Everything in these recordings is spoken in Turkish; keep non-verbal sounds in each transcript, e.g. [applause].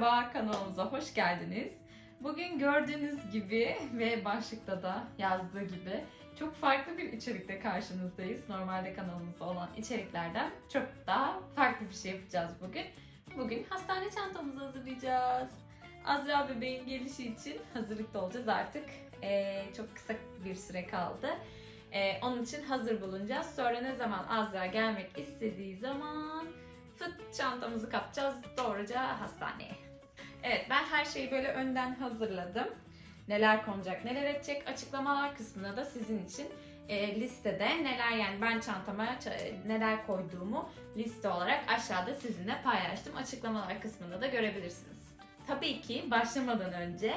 Merhaba kanalımıza hoş geldiniz. Bugün gördüğünüz gibi ve başlıkta da yazdığı gibi çok farklı bir içerikte karşınızdayız. Normalde kanalımızda olan içeriklerden çok daha farklı bir şey yapacağız bugün. Bugün hastane çantamızı hazırlayacağız. Azra bebeğin gelişi için hazırlıkta olacağız artık. Ee, çok kısa bir süre kaldı. Ee, onun için hazır bulunacağız. Sonra ne zaman Azra gelmek istediği zaman fıt çantamızı kapacağız doğruca hastaneye. Evet ben her şeyi böyle önden hazırladım. Neler konacak, neler edecek açıklamalar kısmında da sizin için e, listede neler yani ben çantama ça- neler koyduğumu liste olarak aşağıda sizinle paylaştım. Açıklamalar kısmında da görebilirsiniz. Tabii ki başlamadan önce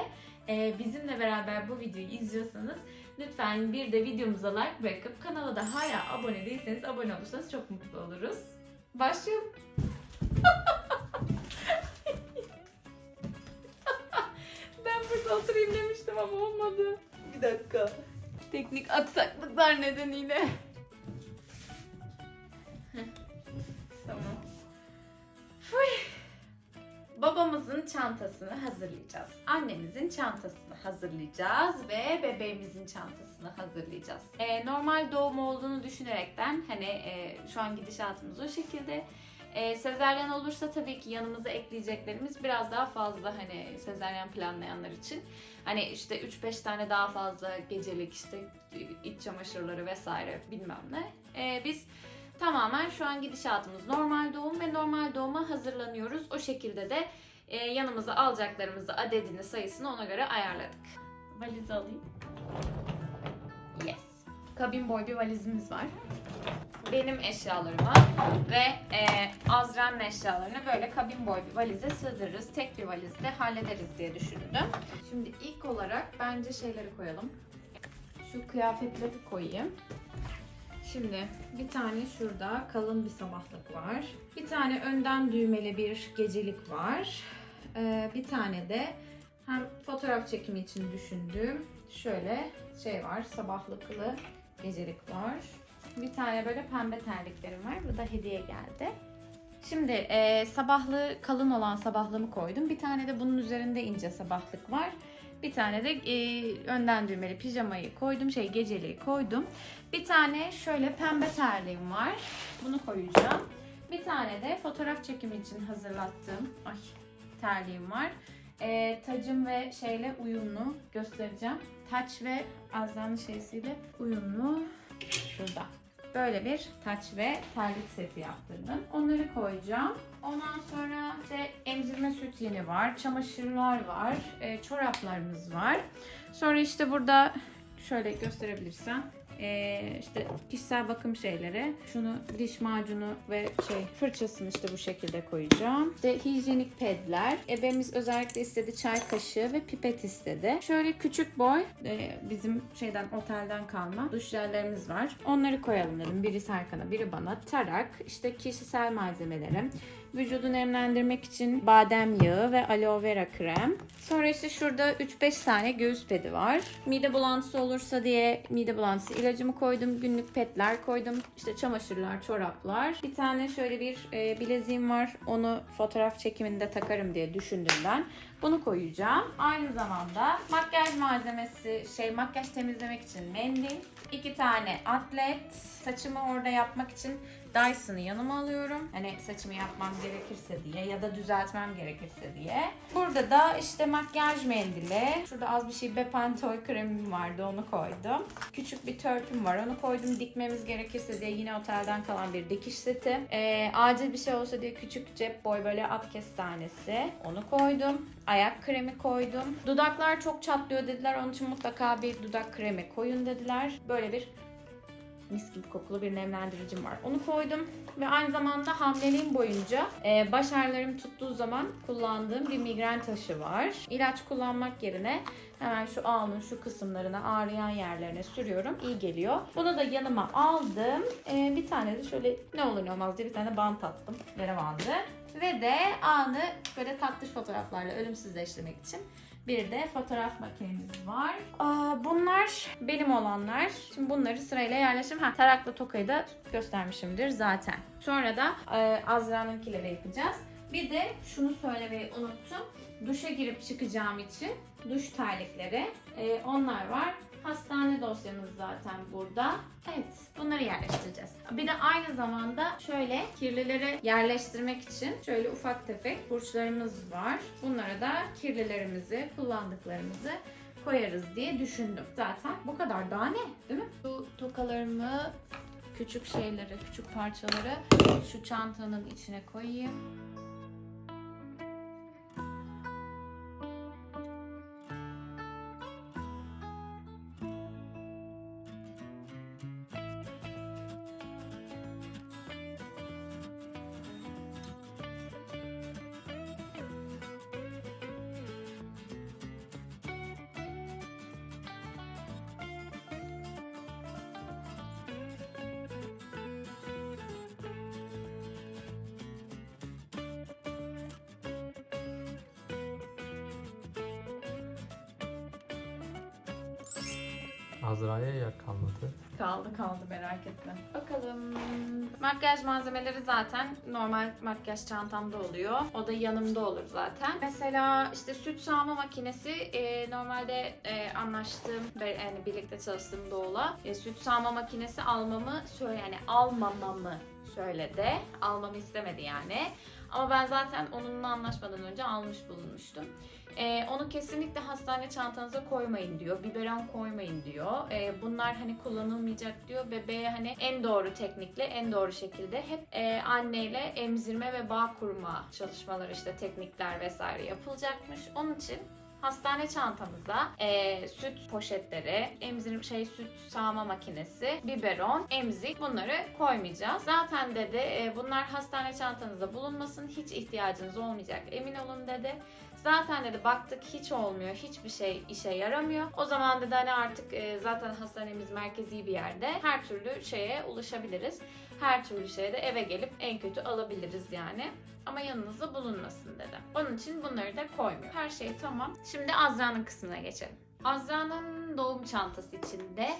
e, bizimle beraber bu videoyu izliyorsanız lütfen bir de videomuza like bırakıp kanala da hala abone değilseniz abone olursanız çok mutlu oluruz. Başlayalım. Burada oturayım demiştim ama olmadı. Bir dakika. Teknik aksaklıklar nedeniyle. Tamam. Fuy. Babamızın çantasını hazırlayacağız. Annemizin çantasını hazırlayacağız ve bebeğimizin çantasını hazırlayacağız. Ee, normal doğum olduğunu düşünerekten hani e, şu an gidişatımız o şekilde. E, sezaryen olursa tabii ki yanımıza ekleyeceklerimiz biraz daha fazla hani sezaryen planlayanlar için. Hani işte 3-5 tane daha fazla gecelik işte iç çamaşırları vesaire bilmem ne. E, biz tamamen şu an gidişatımız normal doğum ve normal doğuma hazırlanıyoruz. O şekilde de e, yanımıza alacaklarımızı adedini sayısını ona göre ayarladık. Valizi alayım. Kabin boy bir valizimiz var. Benim eşyalarımı ve e, Azra'nın eşyalarını böyle kabin boy bir valize sığdırırız. Tek bir valizde hallederiz diye düşündüm. Şimdi ilk olarak bence şeyleri koyalım. Şu kıyafetleri koyayım. Şimdi bir tane şurada kalın bir sabahlık var. Bir tane önden düğmeli bir gecelik var. Ee, bir tane de hem fotoğraf çekimi için düşündüğüm şöyle şey var. Sabahlıklı gecelik var. Bir tane böyle pembe terliklerim var. Bu da hediye geldi. Şimdi e, sabahlı kalın olan sabahlığımı koydum. Bir tane de bunun üzerinde ince sabahlık var. Bir tane de e, önden düğmeli pijamayı koydum. Şey geceliği koydum. Bir tane şöyle pembe terliğim var. Bunu koyacağım. Bir tane de fotoğraf çekimi için hazırlattığım ay, terliğim var. E, tacım ve şeyle uyumlu göstereceğim. Taç ve Azra'nın şeysiyle uyumlu. Şurada. Böyle bir taç ve terlik seti yaptırdım. Onları koyacağım. Ondan sonra işte emzirme süt yeni var, çamaşırlar var, e, çoraplarımız var. Sonra işte burada şöyle gösterebilirsem e, işte kişisel bakım şeyleri. Şunu diş macunu ve şey fırçasını işte bu şekilde koyacağım. İşte hijyenik pedler. Ebemiz özellikle istedi çay kaşığı ve pipet istedi. Şöyle küçük boy e, bizim şeyden otelden kalma duş jellerimiz var. Onları koyalım dedim. Biri Serkan'a, biri bana. Tarak, işte kişisel malzemelerim. Vücudu nemlendirmek için badem yağı ve aloe vera krem. Sonra işte şurada 3-5 tane göğüs pedi var. Mide bulantısı olursa diye mide bulantısı ilacımı koydum. Günlük petler koydum. İşte çamaşırlar, çoraplar. Bir tane şöyle bir e, bileziğim var. Onu fotoğraf çekiminde takarım diye düşündüm ben. Bunu koyacağım. Aynı zamanda makyaj malzemesi, şey makyaj temizlemek için mendil. iki tane atlet. Saçımı orada yapmak için Dyson'ı yanıma alıyorum. Hani saçımı yapmam gerekirse diye ya da düzeltmem gerekirse diye. Burada da işte makyaj mendili. Şurada az bir şey Bepantoy kremim vardı onu koydum. Küçük bir törpüm var onu koydum. Dikmemiz gerekirse diye yine otelden kalan bir dikiş seti. Ee, acil bir şey olsa diye küçük cep boy böyle at kestanesi. Onu koydum. Ayak kremi koydum. Dudaklar çok çatlıyor dediler. Onun için mutlaka bir dudak kremi koyun dediler. Böyle bir mis gibi kokulu bir nemlendiricim var. Onu koydum ve aynı zamanda hamileliğim boyunca e, baş ağrılarım tuttuğu zaman kullandığım bir migren taşı var. İlaç kullanmak yerine hemen şu alnın şu kısımlarına ağrıyan yerlerine sürüyorum. İyi geliyor. Bunu da yanıma aldım. E, bir tane de şöyle ne olur ne olmaz diye bir tane bant attım. Yere bandı. Ve de anı böyle tatlış fotoğraflarla ölümsüzleştirmek için bir de fotoğraf makinemiz var. Aa, bunlar benim olanlar. Şimdi bunları sırayla yerleştirdim. Ha, tarakla tokayı da göstermişimdir zaten. Sonra da e, Azra'nınkileri yapacağız. Bir de şunu söylemeyi unuttum. Duşa girip çıkacağım için duş terlikleri e, onlar var. Hastane dosyamız zaten burada. Evet, bunları yerleştireceğiz. Bir de aynı zamanda şöyle kirlileri yerleştirmek için şöyle ufak tefek burçlarımız var. Bunlara da kirlilerimizi, kullandıklarımızı koyarız diye düşündüm. Zaten bu kadar daha ne değil mi? Bu tokalarımı, küçük şeyleri, küçük parçaları şu çantanın içine koyayım. Azra'ya yer kalmadı. Kaldı kaldı merak etme. Bakalım. Makyaj malzemeleri zaten normal makyaj çantamda oluyor. O da yanımda olur zaten. Mesela işte süt sağma makinesi e, normalde e, anlaştığım yani birlikte çalıştığım Doğu'la e, süt sağma makinesi almamı söyle yani almamamı söyledi. Almamı istemedi yani. Ama ben zaten onunla anlaşmadan önce almış bulunmuştum. Ee, onu kesinlikle hastane çantanıza koymayın diyor. Biberon koymayın diyor. Ee, bunlar hani kullanılmayacak diyor. Bebeğe hani en doğru teknikle, en doğru şekilde hep e, anneyle emzirme ve bağ kurma çalışmaları işte teknikler vesaire yapılacakmış. Onun için hastane çantamıza e, süt poşetleri, emzirim şey süt sağma makinesi, biberon, emzik bunları koymayacağız. Zaten dedi e, bunlar hastane çantanızda bulunmasın. Hiç ihtiyacınız olmayacak. Emin olun dedi. Zaten dedi baktık hiç olmuyor, hiçbir şey işe yaramıyor. O zaman dedi hani artık e, zaten hastanemiz merkezi bir yerde. Her türlü şeye ulaşabiliriz. Her türlü şeye de eve gelip en kötü alabiliriz yani. Ama yanınızda bulunmasın dedi. Onun için bunları da koymuyor. Her şey tamam. Şimdi Azra'nın kısmına geçelim. Azra'nın doğum çantası içinde.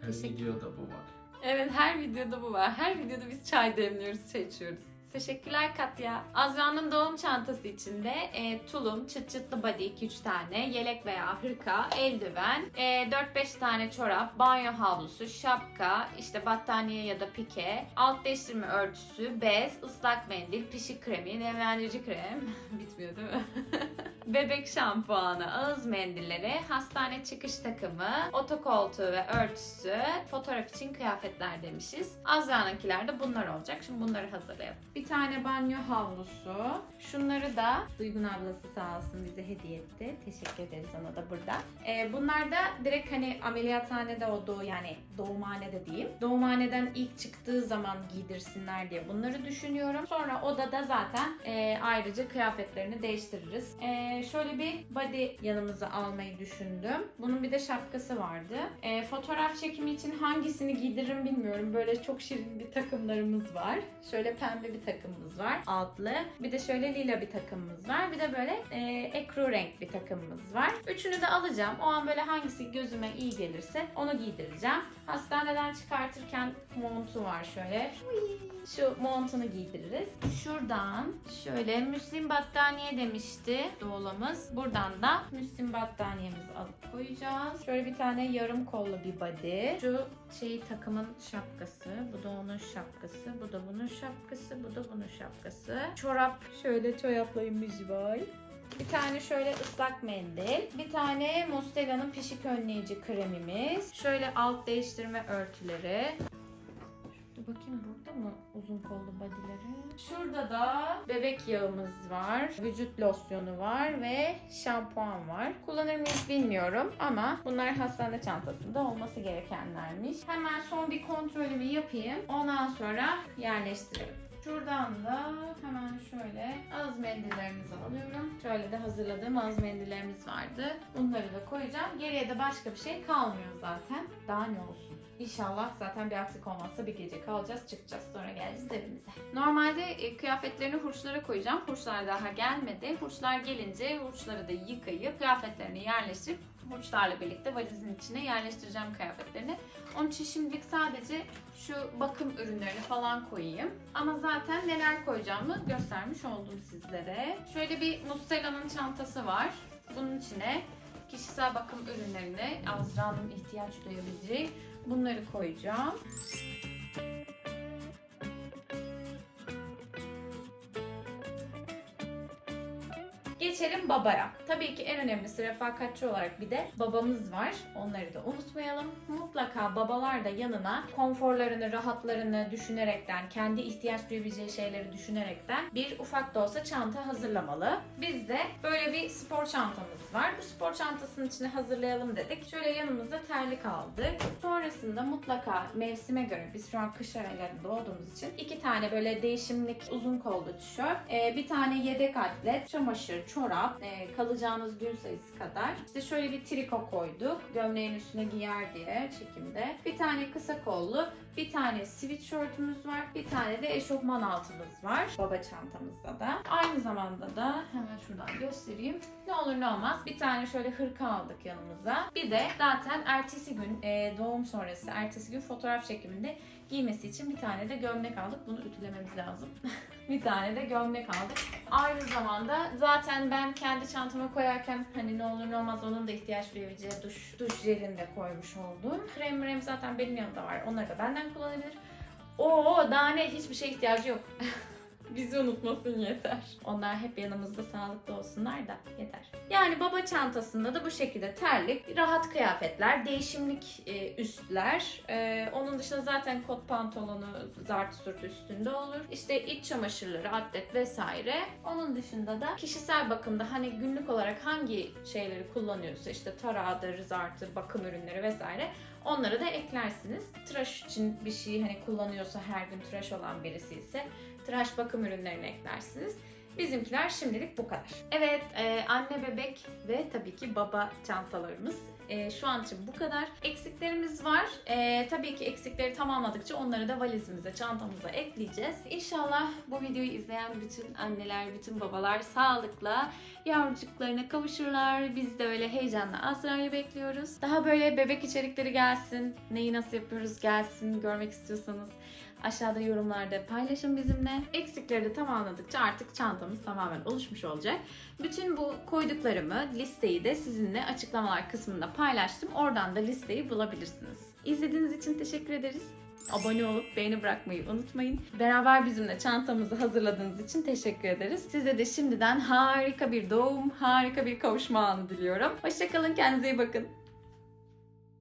Her Teşekkür- videoda bu var. Evet her videoda bu var. Her videoda biz çay demliyoruz, çay içiyoruz. Teşekkürler Katya. Azra'nın doğum çantası içinde e, tulum, çıt çıtlı body 2-3 tane, yelek veya hırka, eldiven, e, 4-5 tane çorap, banyo havlusu, şapka, işte battaniye ya da pike, alt değiştirme örtüsü, bez, ıslak mendil, pişik kremi, nemlendirici krem, [laughs] bitmiyor değil mi? [laughs] Bebek şampuanı, ağız mendilleri, hastane çıkış takımı, otokoltuğu ve örtüsü, fotoğraf için kıyafetler demişiz. Azra'nınkiler de bunlar olacak. Şimdi bunları hazırlayalım. Bir tane banyo havlusu. Şunları da Duygun ablası sağ olsun bize hediye etti. Teşekkür ederiz ona da burada. Ee, bunlar da direkt hani ameliyathanede olduğu yani doğumhanede diyeyim. Doğumhaneden ilk çıktığı zaman giydirsinler diye bunları düşünüyorum. Sonra odada zaten e, ayrıca kıyafetlerini değiştiririz. E, şöyle bir body yanımıza almayı düşündüm. Bunun bir de şapkası vardı. E, fotoğraf çekimi için hangisini giydiririm bilmiyorum. Böyle çok şirin bir takımlarımız var. Şöyle pembe bir takımımız var altlı. Bir de şöyle lila bir takımımız var. Bir de böyle e, ekru renk bir takımımız var. Üçünü de alacağım. O an böyle hangisi gözüme iyi gelirse onu giydireceğim. Hastaneden çıkartırken montu var şöyle. Şu montunu giydiririz. Şuradan şöyle müslim battaniye demişti doğulamız. Buradan da müslim battaniyemizi alıp koyacağız. Şöyle bir tane yarım kollu bir body. Şu şey takımın şapkası. Bu da onun şapkası. Bu da bunun şapkası. Bu da bunun şapkası. Çorap. Şöyle çoraplaymış var. Bir tane şöyle ıslak mendil. Bir tane Mustela'nın pişik önleyici kremimiz. Şöyle alt değiştirme örtüleri. Bakayım burada mı uzun kollu bodyleri? Şurada da bebek yağımız var. Vücut losyonu var ve şampuan var. Kullanır mıyız bilmiyorum ama bunlar hastane çantasında olması gerekenlermiş. Hemen son bir kontrolümü yapayım. Ondan sonra yerleştirelim. Şuradan da hemen şöyle ağız mendillerimizi alıyorum. Şöyle de hazırladığım ağız mendillerimiz vardı. Bunları da koyacağım. Geriye de başka bir şey kalmıyor zaten. Daha ne olsun. İnşallah zaten bir aksilik olmazsa bir gece kalacağız, çıkacağız. Sonra geleceğiz evimize. Normalde e, kıyafetlerini hurçlara koyacağım. Hurçlar daha gelmedi. Hurçlar gelince hurçları da yıkayıp kıyafetlerini yerleştirip hurçlarla birlikte valizin içine yerleştireceğim kıyafetlerini. Onun için şimdilik sadece şu bakım ürünlerini falan koyayım. Ama zaten neler koyacağımı göstermiş oldum sizlere. Şöyle bir Mustela'nın çantası var. Bunun içine kişisel bakım ürünlerini Azra'nın ihtiyaç duyabileceği bunları koyacağım. Geçelim babaya. Tabii ki en önemlisi refakatçi olarak bir de babamız var. Onları da unutmayalım. Mutlaka babalar da yanına konforlarını, rahatlarını düşünerekten, kendi ihtiyaç duyabileceği şeyleri düşünerekten bir ufak da olsa çanta hazırlamalı. Bizde böyle bir spor çantamız var. Bu spor çantasının içine hazırlayalım dedik. Şöyle yanımızda terlik aldık. Sonrasında mutlaka mevsime göre biz şu an kış aylarında olduğumuz için iki tane böyle değişimlik uzun kollu tişört, e, bir tane yedek atlet, çamaşır, çorap, e, kalacağınız gün sayısı kadar. İşte şöyle bir triko koyduk. Gömleğin üstüne giyer diye çekimde. Bir tane kısa kollu, bir tane sweatshirtümüz var. Bir tane de eşofman altımız var. Baba çantamızda da. Aynı zamanda da hemen şuradan göstereyim. Ne olur ne olmaz. Bir tane şöyle hırka aldık yanımıza. Bir de zaten ertesi gün e, doğum sonrası ertesi gün fotoğraf çekiminde giymesi için bir tane de gömlek aldık. Bunu ütülememiz lazım. [laughs] bir tane de gömlek aldık. Aynı zamanda zaten ben kendi çantama koyarken hani ne olur ne olmaz onun da ihtiyaç duyabileceği duş, duş jelini de koymuş oldum. Krem mrem zaten benim yanımda var. Onları da benden kullanabilir. Oo daha ne hiçbir şeye ihtiyacı yok. [laughs] Bizi unutmasın yeter. Onlar hep yanımızda sağlıklı olsunlar da yeter. Yani baba çantasında da bu şekilde terlik, rahat kıyafetler, değişimlik e, üstler. E, onun dışında zaten kot pantolonu zart surt üstünde olur. İşte iç çamaşırları, atlet vesaire. Onun dışında da kişisel bakımda hani günlük olarak hangi şeyleri kullanıyorsa işte tarağıdır, zartır, bakım ürünleri vesaire onları da eklersiniz. Tıraş için bir şey hani kullanıyorsa her gün tıraş olan birisi ise tıraş bakım ürünlerini eklersiniz. Bizimkiler şimdilik bu kadar. Evet, e, anne bebek ve tabii ki baba çantalarımız e, şu an için bu kadar. Eksiklerimiz var. E, tabii ki eksikleri tamamladıkça onları da valizimize, çantamıza ekleyeceğiz. İnşallah bu videoyu izleyen bütün anneler, bütün babalar sağlıkla yavrucuklarına kavuşurlar. Biz de öyle heyecanla Azra'yı bekliyoruz. Daha böyle bebek içerikleri gelsin, neyi nasıl yapıyoruz gelsin görmek istiyorsanız Aşağıda yorumlarda paylaşın bizimle. Eksikleri de tamamladıkça artık çantamız tamamen oluşmuş olacak. Bütün bu koyduklarımı, listeyi de sizinle açıklamalar kısmında paylaştım. Oradan da listeyi bulabilirsiniz. İzlediğiniz için teşekkür ederiz. Abone olup beğeni bırakmayı unutmayın. Beraber bizimle çantamızı hazırladığınız için teşekkür ederiz. Size de şimdiden harika bir doğum, harika bir kavuşma anı diliyorum. Hoşçakalın, kendinize iyi bakın.